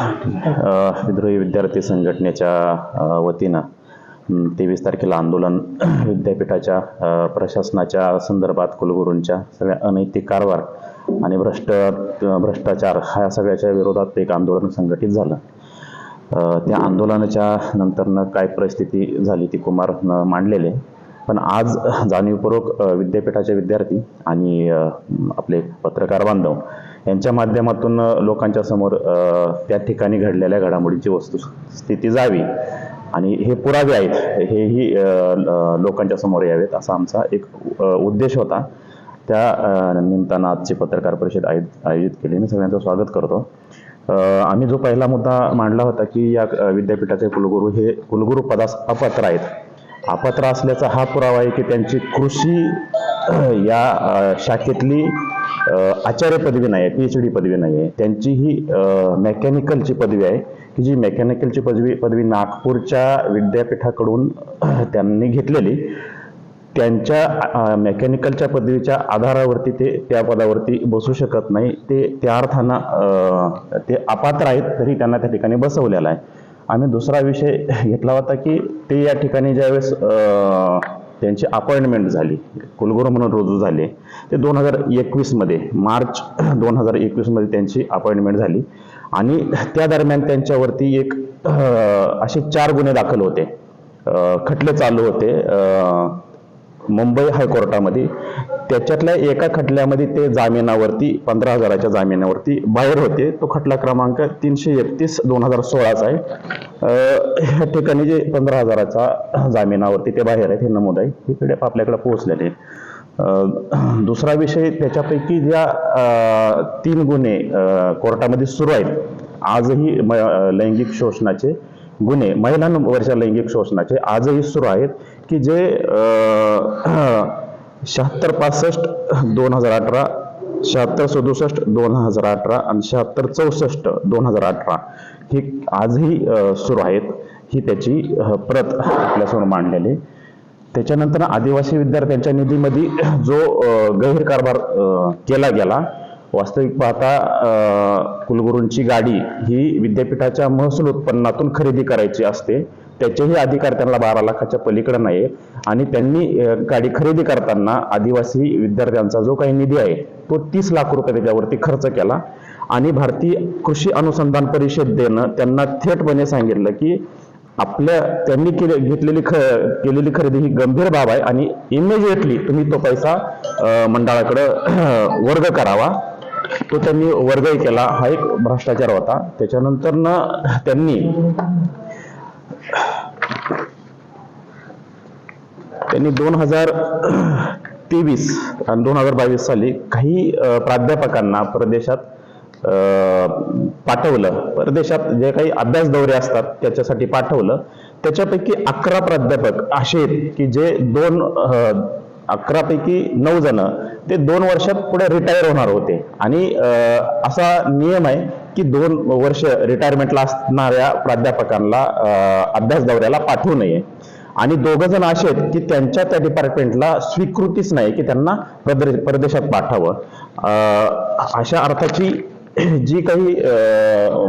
विद्रोही विद्यार्थी संघटनेच्या वतीनं तेवीस तारखेला आंदोलन विद्यापीठाच्या प्रशासनाच्या संदर्भात कुलगुरूंच्या सगळ्या अनैतिक कारभार आणि भ्रष्ट भ्रष्टाचार ह्या सगळ्याच्या विरोधात एक आंदोलन संघटित झालं. त्या आंदोलनाच्या नंतरनं काय परिस्थिती झाली ती कुमार मांडलेले पण आज जाणीवपूर्वक विद्यापीठाचे विद्यार्थी आणि आपले पत्रकार बांधव यांच्या माध्यमातून लोकांच्या समोर त्या ठिकाणी घडलेल्या घडामोडींची वस्तुस्थिती जावी आणि हे पुरावे आहेत हेही ल- लोकांच्या समोर यावेत असा आमचा एक उद्देश होता. त्या निमित्तानं आजची पत्रकार परिषद आयोजित आयोजित केली. मी सगळ्यांचं स्वागत करतो. आम्ही जो पहिला मुद्दा मांडला होता की या विद्यापीठाचे कुलगुरू हे कुलगुरू पदास अपात्र आहेत. अपात्र असल्याचा हा पुरावा आहे की त्यांची कृषी या शाखेतली आचार्य पदवी नाही आहे पी एच डी पदवी नाही आहे. त्यांची ही मेकॅनिकलची पदवी आहे. की जी मेकॅनिकलची पदवी पदवी नागपूरच्या विद्यापीठाकडून त्यांनी घेतलेली. त्यांच्या मेकॅनिकलच्या पदवीच्या आधारावरती ते त्या पदावरती बसू शकत नाही. ते त्या अर्थानं ते अपात्र आहेत तरी त्यांना त्या ठिकाणी बसवलेलं आहे. आम्ही दुसरा विषय घेतला होता की ते या ठिकाणी ज्यावेळेस त्यांची अपॉइंटमेंट झाली कुलगुरू म्हणून रुजू झाले ते दोन हजार एकवीसमध्ये मार्च दोन हजार एकवीसमध्ये त्यांची अपॉइंटमेंट झाली. आणि त्या दरम्यान त्यांच्यावरती एक असे चार गुन्हे दाखल होते. खटले चालू होते. मुंबई हायकोर्टामध्ये त्याच्यातल्या एका खटल्यामध्ये ते जामिनावरती पंधरा हजाराच्या जामिनावरती बाहेर होते. तो खटला क्रमांक तीनशे एकतीस दोन हजार सोळाचा आहे. ह्या ठिकाणी जे पंधरा हजाराचा जामिनावरती ते बाहेर आहेत हे नमूद आहे. इकडे आपल्याकडे पोहोचलेले आहेत. दुसरा विषय त्याच्यापैकी ज्या तीन गुन्हे कोर्टामध्ये सुरू आहेत आजही लैंगिक शोषणाचे गुन्हे महिलांवरच्या लैंगिक शोषणाचे आजही सुरू आहेत. की जे शहात्तर पासष्ट दोन हजार अठरा शहात्तर सदुसष्ट दोन हजार अठरा आणि शहात्तर चौसष्ट दोन हजार अठरा ही आजही सुरू आहेत. ही त्याची प्रत आपल्यासमोर मांडलेली. त्याच्यानंतर आदिवासी विद्यार्थ्यांच्या निधीमध्ये जो गैरकारभार केला गेला वास्तविक पाहता कुलगुरूंची गाडी ही विद्यापीठाच्या महसूल उत्पन्नातून खरेदी करायची असते. त्याचेही अधिकार त्यांना बारा लाखाच्या पलीकडे नाही आणि त्यांनी गाडी खरेदी करताना आदिवासी विद्यार्थ्यांचा जो काही निधी आहे तो तीस लाख रुपये त्याच्यावरती खर्च केला. आणि भारतीय कृषी अनुसंधान परिषदेनं त्यांना थेटपणे सांगितलं की आपल्या त्यांनी केले घेतलेली ख केलेली खरेदी ही गंभीर बाब आहे आणि इमिजिएटली तुम्ही तो पैसा मंडळाकडं वर्ग करावा. तो त्यांनी वर्गही केला. हा एक भ्रष्टाचार होता. त्याच्यानंतर ना त्यांनी त्यांनी दोन हजार तेवीस आणि दोन हजार बावीस साली काही प्राध्यापकांना परदेशात पाठवलं. परदेशात जे काही अभ्यास दौरे असतात त्याच्यासाठी पाठवलं. त्याच्यापैकी अकरा प्राध्यापक असे आहेत की जे दोन अकरापैकी नऊ जण ते दोन वर्षात पुढे रिटायर होणार होते. आणि असा नियम आहे की दोन वर्ष रिटायरमेंटला असणाऱ्या प्राध्यापकांना अभ्यास दौऱ्याला पाठवू नये. आणि दोघ जण असे आहेत की त्यांच्या त्या डिपार्टमेंटला स्वीकृतीच नाही की त्यांना परदेशात पाठावं अशा अर्थाची जी काही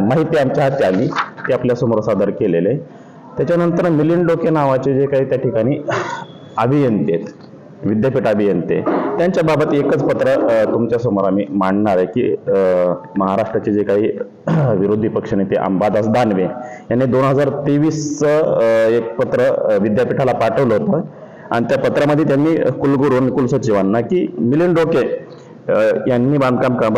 माहिती आमच्या हाती आली ती आपल्यासमोर सादर केलेले आहे. त्याच्यानंतर मिलिंद डोके नावाचे जे काही त्या ठिकाणी अभियंते आहेत विद्यापीठ अभियंते त्यांच्याबाबत एकच पत्र तुमच्यासमोर आम्ही मांडणार आहे की महाराष्ट्राचे जे काही विरोधी पक्षनेते अंबादास दानवे यांनी दोन हजार तेवीसचं एक पत्र विद्यापीठाला पाठवलं होतं. आणि त्या पत्रामध्ये त्यांनी कुलगुरू आणि कुलसचिवांना की मिलिंद डोके यांनी बांधकाम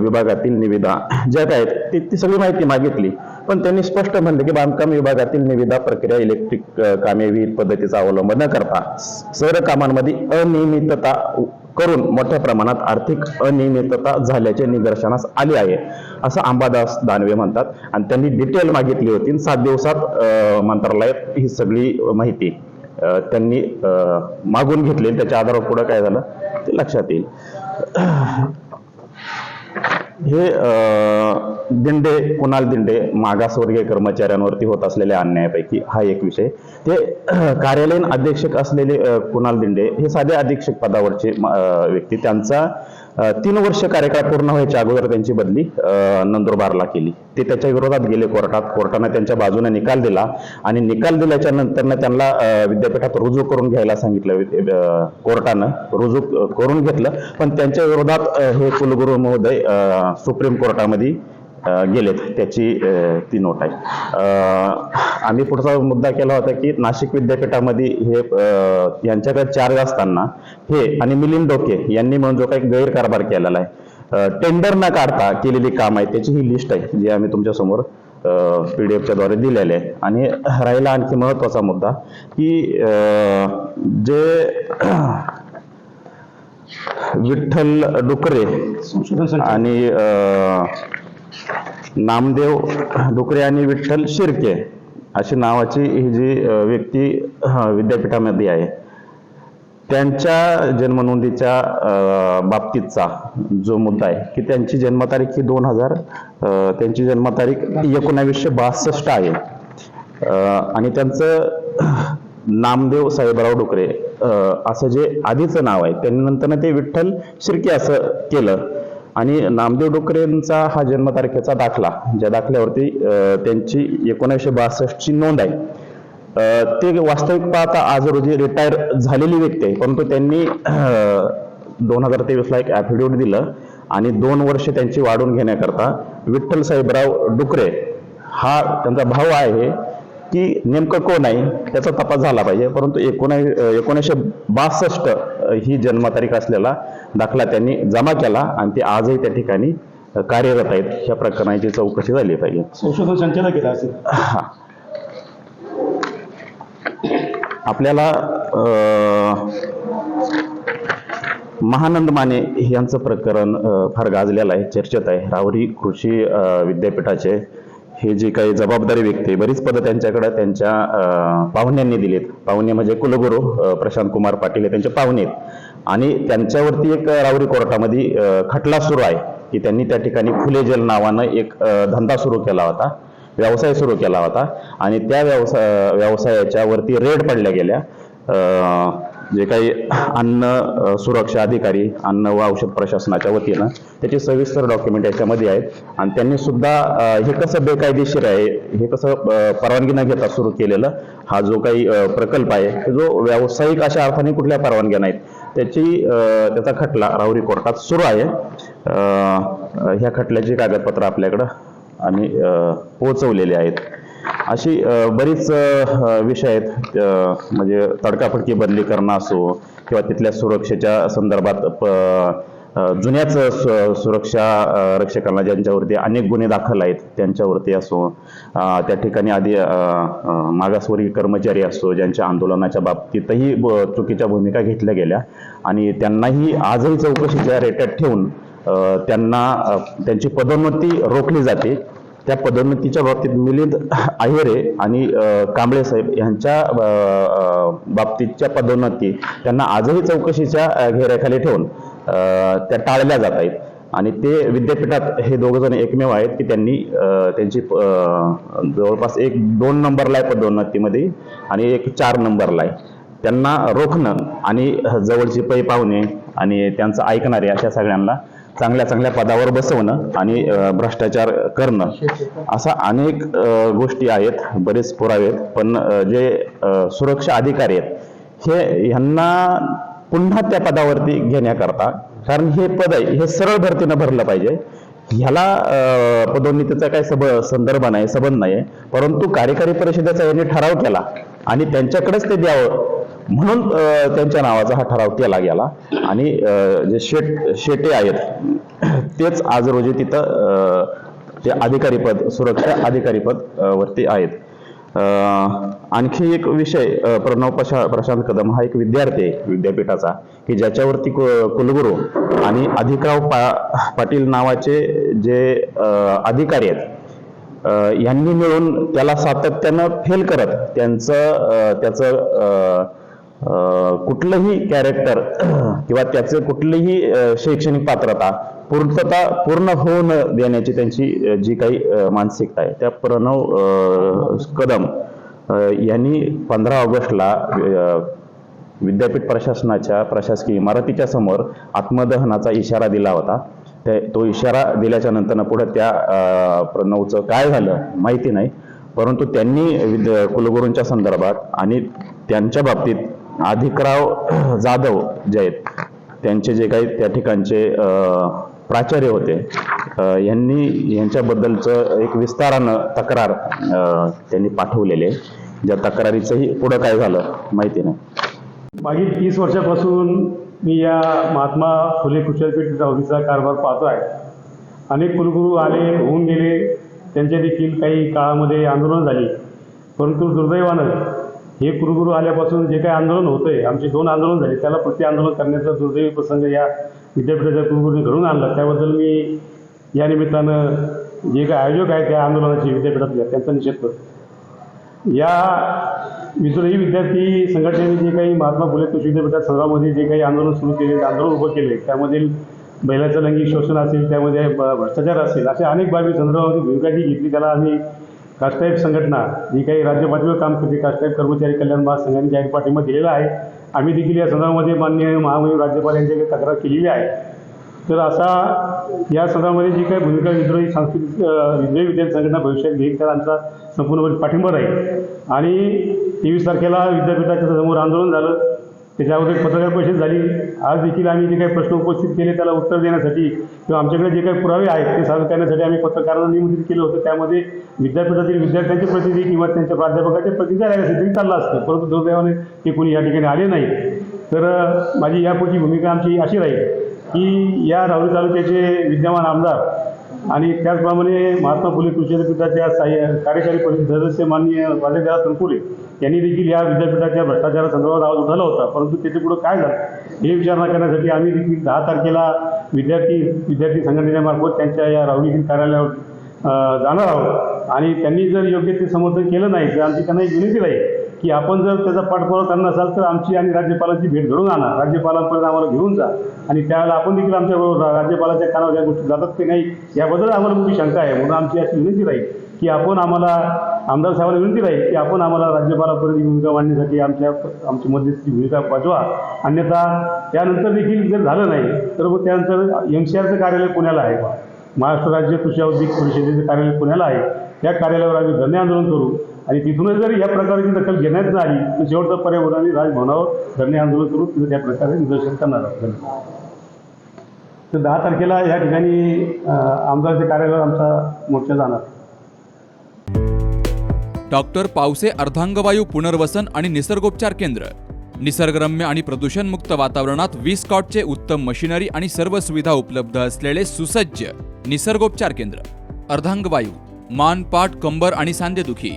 विभागातील निविदा ज्या काय आहेत ती ती सगळी माहिती मागितली. पण त्यांनी स्पष्ट म्हणले की बांधकाम विभागातील निविदा प्रक्रिया इलेक्ट्रिक कामे विहीर पद्धतीचा अवलंब न करता सर्व कामांमध्ये अनियमितता करून मोठ्या प्रमाणात आर्थिक अनियमितता झाल्याचे निदर्शनास आले आहे असं अंबादास दानवे म्हणतात. आणि त्यांनी डिटेल मागितली होती सात दिवसात मंत्रालयात ही सगळी माहिती त्यांनी मागून घेतली. त्याच्या आधारावर पुढे काय झालं ते लक्षात येईल. हे दिंडे कुणाल दिंडे मागासवर्गीय कर्मचाऱ्यांवरती होत असलेल्या अन्यायापैकी हा एक विषय. ते कार्यालयीन अधीक्षक असलेले कुणाल दिंडे हे साधे अधीक्षक पदावरचे व्यक्ती. त्यांचा तीन वर्ष कार्यकाळ पूर्ण व्हायच्या अगोदर त्यांची बदली नंदुरबारला केली. ते त्याच्या विरोधात गेले कोर्टात. कोर्टानं त्यांच्या बाजूने निकाल दिला आणि निकाल दिल्याच्या नंतरनं त्यांना विद्यापीठात रुजू करून घ्यायला सांगितलं. कोर्टानं रुजू करून घेतलं. पण त्यांच्या विरोधात हे कुलगुरू महोदय सुप्रीम कोर्टामध्ये गेलेत. त्याची ती नोट आहे. आम्ही पुढचा मुद्दा केला होता की नाशिक विद्यापीठामध्ये हे यांच्याकडे चार्ज असताना हे आणि मिलिंद डोके यांनी म्हणून जो काही गैरकारभार केलेला आहे टेंडर न काढता केलेली काम आहे त्याची ही लिस्ट आहे जी आम्ही तुमच्यासमोर पीडीएफच्या द्वारे दिलेली आहे. आणि राहिला आणखी महत्त्वाचा मुद्दा की जे विठ्ठल डुकरे आणि नामदेव डुकरे आणि विठ्ठल शिर्के अशी नावाची ही जी व्यक्ती विद्यापीठामध्ये आहे. त्यांच्या जन्मनोंदीच्या बाबतीतचा जो मुद्दा आहे की त्यांची जन्मतारीख ही दोन हजार त्यांची जन्मतारीख एकोणावीसशे बासष्ट आहे. आणि त्यांचं नामदेव साहेबराव डुकरे असं जे आधीचं नाव आहे त्यांनी नंतर ते विठ्ठल शिर्के असं केलं. आणि नामदेव डोकरेंचा हा जन्मतारखेचा दाखला ज्या दाखल्यावरती त्यांची एकोणीसशे बासष्टची नोंद आहे. ते वास्तविक पाहता आज रोजी रिटायर झालेली व्यक्ती आहे. परंतु त्यांनी दोन हजार तेवीसला एक ॲफिडेविट दिलं आणि दोन वर्ष त्यांची वाढून घेण्याकरता विठ्ठल साहेबराव डुकरे हा त्यांचा भाऊ आहे. की नेमकं कोण आहे त्याचा तपास झाला पाहिजे. परंतु एकोणा एकोणीसशे बासष्ट ही जन्मतारीख असलेला दाखला त्यांनी जमा केला आणि ते आजही त्या ठिकाणी कार्यरत आहेत. ह्या प्रकरणाची चौकशी झाली पाहिजे. संशोधन संचालक आहेत असे. हा. आपल्याला महानंद माने यांचं प्रकरण फार गाजलेलं आहे चर्चेत आहे. राहुरी कृषी विद्यापीठाचे हे जे काही जबाबदारी व्यक्ती आहे, बरीच पदं त्यांच्याकडे त्यांच्या पाहुण्यांनी दिलीत. पाहुणे म्हणजे कुलगुरू प्रशांत कुमार पाटील हे त्यांचे पाहुणे आहेत. आणि त्यांच्यावरती एक रावरी कोर्टामध्ये खटला सुरू आहे की त्यांनी त्या ठिकाणी फुले जल नावानं एक धंदा सुरू केला होता व्यवसाय सुरू केला होता. आणि त्या व्यवसाय व्यवसायाच्या वरती रेड पडल्या गेल्या. जे काही अन्न सुरक्षा अधिकारी अन्न व औषध प्रशासनाच्या वतीनं त्याचे सविस्तर डॉक्युमेंट याच्यामध्ये आहेत. आणि त्यांनी सुद्धा हे कसं बेकायदेशीर आहे हे कसं परवानगी न घेता सुरू केलेलं हा जो काही प्रकल्प आहे जो व्यावसायिक अशा अर्थाने कुठल्या परवानग्या नाहीत त्याची त्याचा खटला राहुरी कोर्टात सुरू आहे. ह्या खटल्याची कागदपत्र आपल्याकडं आम्ही पोहोचवलेले आहेत. अशी बरीच विषय आहेत. म्हणजे तडकाफडकी बदली करणं असो किंवा तिथल्या सुरक्षेच्या संदर्भात प- जुन्याच सुरक्षा रक्षकांना ज्यांच्यावरती अनेक गुन्हे दाखल आहेत त्यांच्यावरती असो त्या ठिकाणी आधी मागासवर्गीय कर्मचारी असो ज्यांच्या आंदोलनाच्या बाबतीतही चुकीच्या भूमिका घेतल्या गेल्या आणि त्यांनाही आजही चौकशीच्या रेट्यात ठेवून त्यांना त्यांची पदोन्नती रोखली जाते. त्या पदोन्नतीच्या बाबतीत मिलिंद अहिरे आणि कांबळे साहेब यांच्या बाबतीतच्या पदोन्नती त्यांना आजही चौकशीच्या घेऱ्याखाली ठेवून त्या टाळल्या जात आहेत. आणि ते विद्यापीठात हे दोघ जण एकमेव आहेत की त्यांनी त्यांची जवळपास एक दोन नंबरला आहे पदोन्नतीमध्ये आणि एक चार नंबरला आहे. त्यांना रोखणं आणि जवळची पै पाहुणे आणि त्यांचं ऐकणारे अशा सगळ्यांना चांगल्या चांगल्या पदावर बसवणं आणि भ्रष्टाचार करणं असा अनेक गोष्टी आहेत बरेच पुरावे आहेत. पण जे सुरक्षा अधिकारी आहेत हे ह्यांना पुन्हा त्या पदावरती घेण्याकरता कारण हे पद आहे हे सरळ भरतीनं भरलं पाहिजे. ह्याला पदोन्नतीचा काही सब संदर्भ नाही संबंध नाही परंतु कार्यकारी परिषदेचा यांनी ठराव केला आणि त्यांच्याकडेच ते द्यावं. म्हणून त्यांच्या नावाचा हा ठराव केला गेला. आणि जे शेट शेटे आहेत तेच आज रोजी तिथं ते अधिकारी पद सुरक्षा अधिकारी पद वरती आहेत. आणखी एक विषय प्रणव प्रशा प्रशांत कदम हा एक विद्यार्थी आहे विद्यापीठाचा की ज्याच्यावरती कु- कुलगुरू आणि अधिकराव पा पाटील नावाचे जे अधिकारी आहेत यांनी मिळून त्याला सातत्यानं फेल करत त्यांचं त्याचं कुठलंही कॅरेक्टर किंवा त्याचं कुठलीही शैक्षणिक पात्रता पूर्तता पूर्ण होऊन देण्याची त्यांची जी काही मानसिकता आहे. त्या प्रणव कदम यांनी पंधरा ऑगस्टला विद्यापीठ प्रशासनाच्या प्रशासकीय इमारतीच्या समोर आत्मदहनाचा इशारा दिला होता. ते तो इशारा दिल्याच्या नंतर पुढे त्या प्रणवचं काय झालं माहिती नाही. परंतु त्यांनी विद्या कुलगुरूंच्या संदर्भात आणि त्यांच्या बाबतीत अधिकराव जाधव जे आहेत त्यांचे जे काही त्या ठिकाणचे प्राचार्य होते यांनी यांच्याबद्दलचं एक विस्तारानं तक्रार अं, त्यांनी पाठवलेले ज्या तक्रारीचंही पुढं काय झालं माहिती नाही. मागील तीस वर्षापासून मी या महात्मा फुले कुशलपीठ दहावीचा कारभार पाहतो आहे अनेक कुलगुरू आले होऊन गेले त्यांच्या देखील काही काळामध्ये आंदोलन झाली. परंतु दुर्दैवानं हे कुरुगुरू आल्यापासून जे काही आंदोलन होतंय आमचे दोन आंदोलन झाले त्याला प्रति आंदोलन करण्याचा दुर्दैवी प्रसंग या विद्यापीठाच्या कुरुगुरूने घडून आणला. त्याबद्दल मी या निमित्तानं जे काही आयोजक आहेत त्या आंदोलनाचे विद्यापीठातल्या त्यांचा निषेध करतो. या विद्रोही विद्यार्थी संघटनेने जे काही महात्मा फुले कृषी विद्यापीठात संघामध्ये जे काही आंदोलन सुरू केले आंदोलन उभं केले त्यामधील बैलाचं लैंगिक शोषण असेल त्यामध्ये भ्रष्टाचार असेल अशा अनेक बाबी संदर्भामध्ये भूमिका जी घेतली त्याला आम्ही कास्टाईप संघटना जी काही राज्य पातळीवर काम करते कास्टाईप कर्मचारी कल्याण महासंघाने जाहीर पाठिंबा दिलेला आहे. आम्ही देखील या संदर्भामध्ये माननीय महामहिम राज्यपाल यांच्याकडे तक्रार केलेली आहे. तर असा या संदर्भामध्ये जी काही भूमिका विद्रोही सांस्कृतिक विद्रोही विद्यार्थी संघटना भविष्यात घेईल तर आमचा संपूर्णपणे पाठिंबा राहील. आणि तेवीस तारखेला विद्यापीठाच्या समोर आंदोलन झालं. त्याच्यावर एक पत्रकार परिषद झाली. आज देखील आम्ही जे काही प्रश्न उपस्थित केले त्याला उत्तर देण्यासाठी किंवा आमच्याकडे जे काही पुरावे आहेत ते सादर करण्यासाठी आम्ही पत्रकारांना निमंत्रित केलं होतं. त्यामध्ये विद्यापीठातील विद्यार्थ्यांचे प्रतिनिधी किंवा त्यांच्या प्राध्यापकाचे प्रतिनिधी आले तरी चाललं असतं. परंतु दुर्दैवाने ते कोणी या ठिकाणी आले नाही. तर माझी यापुढची भूमिका आमची अशी राहील की या राहुरी तालुक्याचे विद्यमान आमदार आणि त्याचप्रमाणे महात्मा फुले कृषी विद्यापीठाच्या साह्य कार्यकारी परिषद सदस्य माननीय राजेदार तनपुरे यांनी देखील या विद्यापीठाच्या भ्रष्टाचारासंदर्भात आवाज उठवला होता. परंतु त्याचे पुढं काय झालं? हे विचारणा करण्यासाठी आम्ही देखील दहा तारखेला विद्यार्थी विद्यार्थी संघटनेमार्फत त्यांच्या या राहुरीतील कार्यालयावर जाणार आहोत. आणि त्यांनी जर योग्य ते समर्थन केलं नाही तर आमची त्यांना एक विनंती राहील की आपण जर त्याचा पाठपुरावा करणार असाल तर आमची आणि राज्यपालाची भेट घडून आणा. राज्यपालांपर्यंत आम्हाला घेऊन जा. आणि त्यावेळेला आपण देखील आमच्याबरोबर राज्यपालाच्या कानावर या गोष्टी जातात की नाही याबद्दल आम्हाला मोठी शंका आहे. म्हणून आमची अशी विनंती राहील की आपण आम्हाला आमदार साहेबांना विनंती राहील की आपण आम्हाला राज्यपालापर्यंत भूमिका मांडण्यासाठी आमच्या आमची मध्यस्थी भूमिका पाठवा अन्यथा त्यानंतर देखील जर झालं नाही तर मग त्यानंतर एम सी आरचं कार्यालय पुण्याला आहे. बा महाराष्ट्र राज्य कृषी औद्योगिक परिषदेचं कार्यालय पुण्याला आहे. त्या कार्यालयावर आम्ही धरणे आंदोलन करू. आणि तिथूनच जर या प्रकारची दखल घेण्यात नाही आली तर शेवटचा पर्याय राजभवनावर धरणे आंदोलन करून तिथं त्या प्रकारे निदर्शन करणार आहोत. तर दहा तारखेला या ठिकाणी आमदारच्या कार्यालयावर आमचा मोर्चा जाणार. डॉक्टर पावसे अर्धांगवायू पुनर्वसन आणि निसर्गोपचार केंद्र. निसर्गरम्य आणि प्रदूषणमुक्त वातावरणात वीस कॉटचे उत्तम मशिनरी आणि सर्व सुविधा उपलब्ध असलेले सुसज्ज निसर्गोपचार केंद्र. अर्धांगवायू मान पाठ कंबर आणि सांधेदुखी.